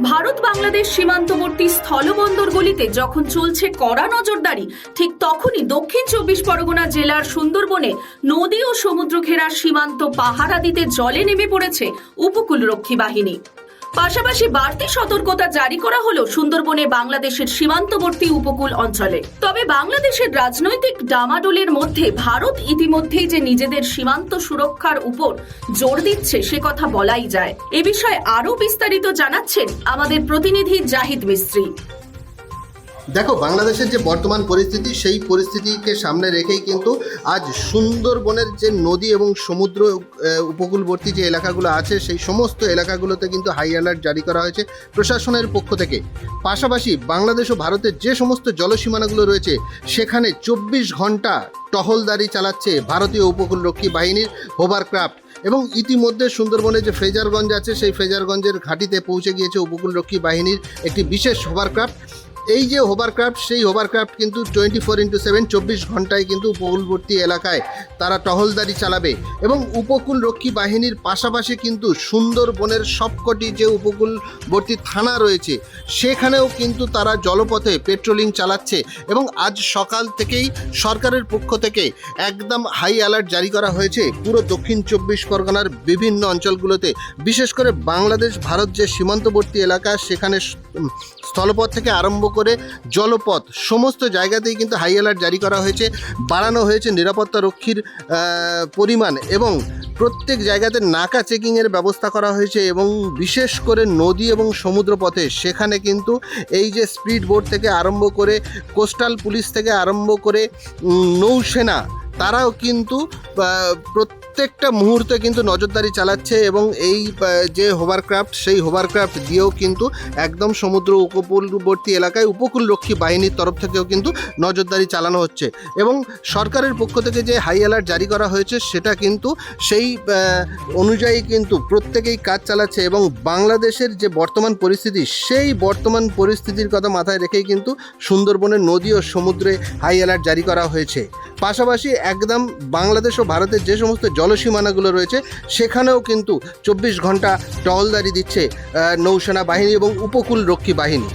ভারত বাংলাদেশ সীমান্তবর্তী স্থলবন্দরগুলিতে যখন চলছে কড়া নজরদারি, ঠিক তখনই দক্ষিণ চব্বিশ পরগনা জেলার সুন্দরবনে নদী ও সমুদ্র ঘেরা সীমান্ত পাহারা দিতে জলে নেমে পড়েছে উপকূলরক্ষী বাহিনী। পাশাপাশি বাড়তি সতর্কতা জারি করা হলো সুন্দরবনে বাংলাদেশের সীমান্তবর্তী উপকূল অঞ্চলে। তবে বাংলাদেশের রাজনৈতিক ডামাডোলের মধ্যে ভারত ইতিমধ্যেই যে নিজেদের সীমান্ত সুরক্ষার উপর জোর দিচ্ছে, সে কথা বলাই যায়। এ বিষয়ে আরও বিস্তারিত জানাচ্ছেন আমাদের প্রতিনিধি জাহিদ মিস্ত্রি। দেখো, বাংলাদেশের যে বর্তমান পরিস্থিতি, সেই পরিস্থিতিকে সামনে রেখেই কিন্তু আজ সুন্দরবনের যে নদী এবং সমুদ্র উপকূলবর্তী যে এলাকাগুলো আছে, সেই সমস্ত এলাকাগুলোতে কিন্তু হাই অ্যালার্ট জারি করা হয়েছে প্রশাসনের পক্ষ থেকে। পাশাপাশি বাংলাদেশ ও ভারতের যে সমস্ত জলসীমানাগুলো রয়েছে, সেখানে চব্বিশ ঘণ্টা টহলদারি চালাচ্ছে ভারতীয় উপকূলরক্ষী বাহিনীর হোভারক্রাফট এবং ইতিমধ্যে সুন্দরবনে যে ফ্রেজারগঞ্জ আছে, সেই ফ্রেজারগঞ্জের ঘাটিতে পৌঁছে গিয়েছে উপকূলরক্ষী বাহিনীর একটি বিশেষ হোভারক্রাফট এই যে হোভারক্রাফট সেই হোভারক্রাফট কিন্তু টোয়েন্টি ফোর ইন্টু সেভেন চব্বিশ ঘন্টায় কিন্তু উপকূলবর্তী এলাকায় তারা টহলদারি চালাবে এবং উপকূলরক্ষী বাহিনীর পাশাপাশি কিন্তু সুন্দরবনের সবকটি যে উপকূলবর্তী থানা রয়েছে, সেখানেও কিন্তু তারা জলপথে পেট্রোলিং চালাচ্ছে এবং আজ সকাল থেকেই সরকারের পক্ষ থেকে একদম হাই অ্যালার্ট জারি করা হয়েছে। পুরো দক্ষিণ চব্বিশ পরগনার বিভিন্ন অঞ্চলগুলোতে, বিশেষ করে বাংলাদেশ ভারত যে সীমান্তবর্তী এলাকা, সেখানে স্থলপথ থেকে আরম্ভ করে জলপথ সমস্ত জায়গাতেই কিন্তু হাই অ্যালার্ট জারি করা হয়েছে বাড়ানো হয়েছে নিরাপত্তা রক্ষীর পরিমাণ এবং প্রত্যেক জায়গাতে নাকা চেকিংয়ের ব্যবস্থা করা হয়েছে এবং বিশেষ করে নদী এবং সমুদ্র পথে সেখানে কিন্তু এই যে স্পিড বোট থেকে আরম্ভ করে কোস্টাল পুলিশ থেকে আরম্ভ করে নৌসেনা তারাও কিন্তু আহ, প্রত্যেকটা মুহূর্তে কিন্তু নজরদারি চালাচ্ছে এবং এই যে হোভারক্রাফট সেই হোভারক্রাফট দিয়েও কিন্তু একদম সমুদ্র উপকূলবর্তী এলাকায় উপকূলরক্ষী বাহিনীর তরফ থেকেও কিন্তু নজরদারি চালানো হচ্ছে। এবং সরকারের পক্ষ থেকে যে হাই অ্যালার্ট জারি করা হয়েছে, সেটা কিন্তু সেই অনুযায়ী কিন্তু প্রত্যেকেই কাজ চালাচ্ছে এবং বাংলাদেশের যে বর্তমান পরিস্থিতি, সেই বর্তমান পরিস্থিতির কথা মাথায় রেখেই কিন্তু সুন্দরবনের নদী ও সমুদ্রে হাই অ্যালার্ট জারি করা হয়েছে। পাশাপাশি একদম বাংলাদেশ ও ভারতের যে সমস্ত জলসীমানাগুলো রয়েছে সেখানেও কিন্তু চব্বিশ ঘণ্টা টহলদারি দিচ্ছে নৌসেনা বাহিনী এবং উপকূলরক্ষী বাহিনী।